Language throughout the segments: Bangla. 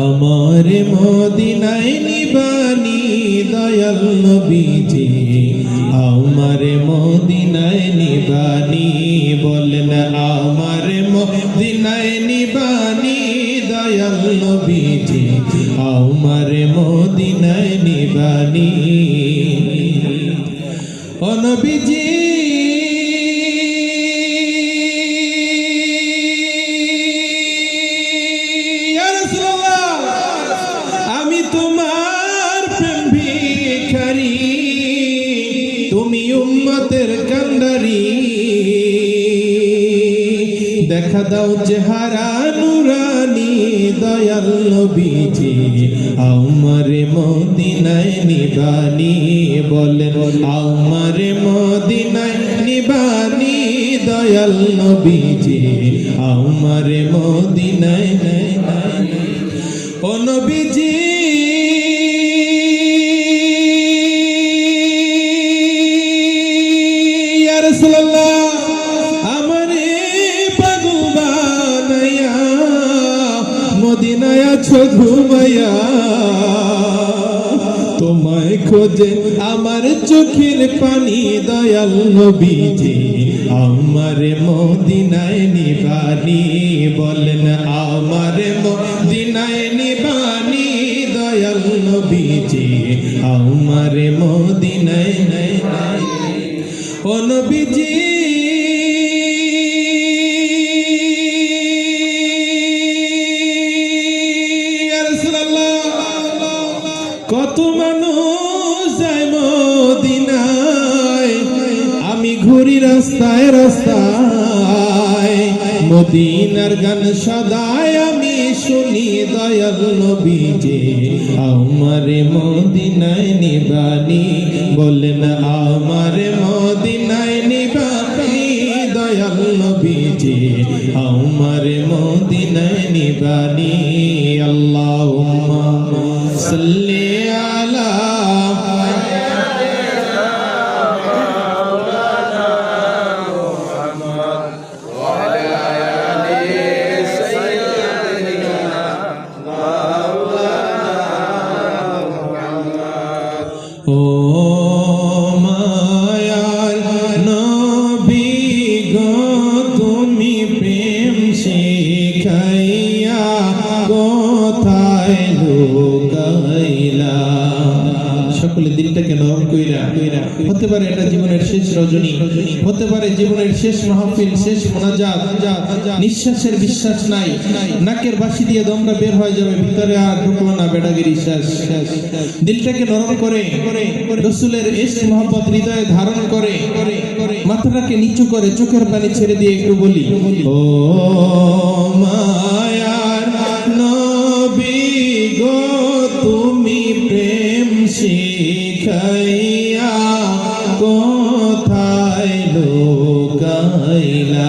আমার মদিনায় নিবানি দয়াল নবীজি। আমার মদিনায় নিবানি বলেন, আমার মদিনায় নিবানি দয়াল নবীজি। আমার মদিনায় নিবানি। ও নবীজি দেখা দাও চেহারা নুরানি, দয়াল নবীজি। আমার মদিনায় নিবানি বলেন আমার মদিনায় নিবানি, দয়াল নবীজি। আমার মদিনায় ও নবীজি খোঁজে আমার চোখের পানি দয়াল নবীজি। আমার মদিনায় নিবানি বলেন, আমার মদিনায় নিবানি দয়াল নবীজি। আমার মদিনায় নাই। নাই ও নবীজি রাস্তায় রাস্তায়, মদিনার গান সদায় আমি শুনি দয়াল নবীজি। আমার মদিনায় নিবানি, বলেন আমার মদিনায় নিবানি দয়াল নবীজি। আমার মদিনায় নিবানি হতে পারে এটা জীবনের শেষ রজনী, হতে পারে জীবনের শেষ মাহফিল, শেষ মোনাজাত, নিঃশ্বাসের বিশ্বাস নাই, নাকের বাসি দিয়ে দমটা বের হয়ে যাবে, ভিতরে আর ঢুকলো না, বেড়াগিরি শেষ দিলটাকে নরম করে, রসুলের ইশক মোহাম্মত হৃদয়ে ধারণ করে, মাথাটাকে নিচু করে চোখের পানি ছেড়ে দিয়ে একটু বলি, ও মায়ার নবী গো, তুমি প্রেম শিখাইয়া লোকাইলা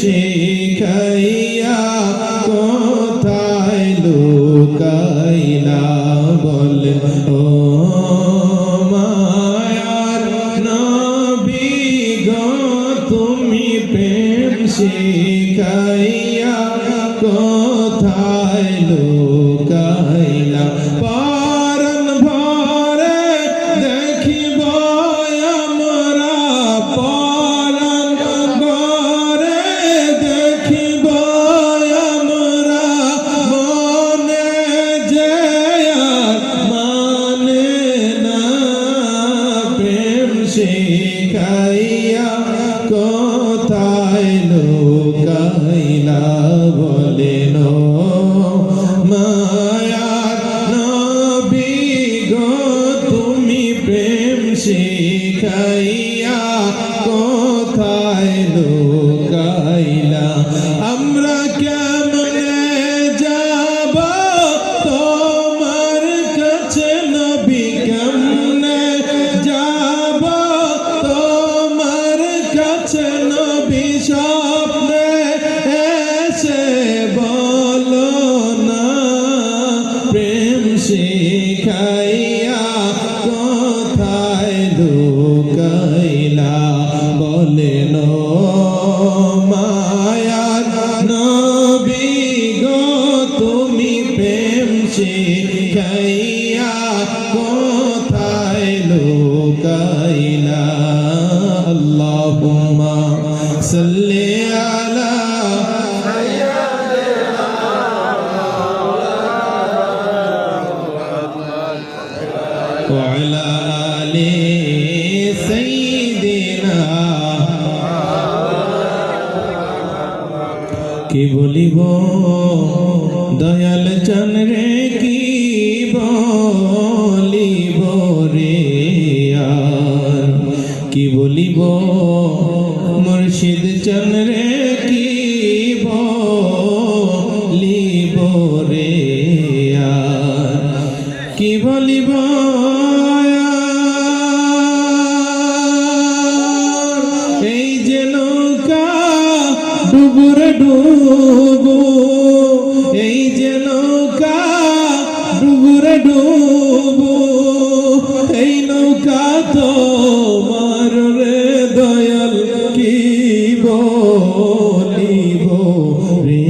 শিখাইয়া কোথায় লুকাইলা বলে? ও মায়ার নবী গো তুমি প্রেম শিখাইয়া কোথায় লুকাইলা? পরন কোথায় চন্দ্রে কি বলিব রে আর? কি বলিব? মুর্শিদ চন্দ্রে কি বলিব রে আর? কি বলিব? ডুবু এই নৌকা তো মার রে দয়াল কি বলিব? রে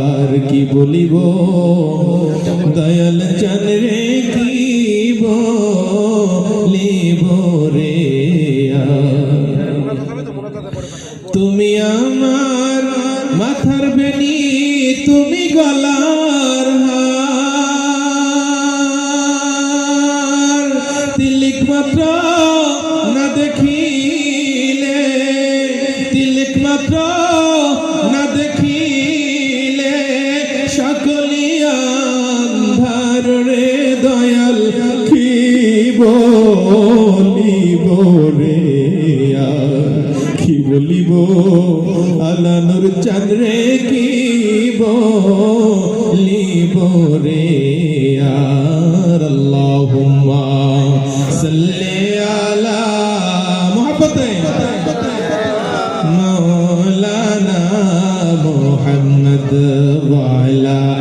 আর কি বলিব? মাত্র না দেখিলে, তিলিক মাত্র না দেখিলে, সকলি আন্ধার দয়াল কি বলিব রে কি বলিব? আলানুর চাঁদরে কি বলিব রে আর? আল্লাহুম্মা صلی علی محبت مولانا محمد وعلی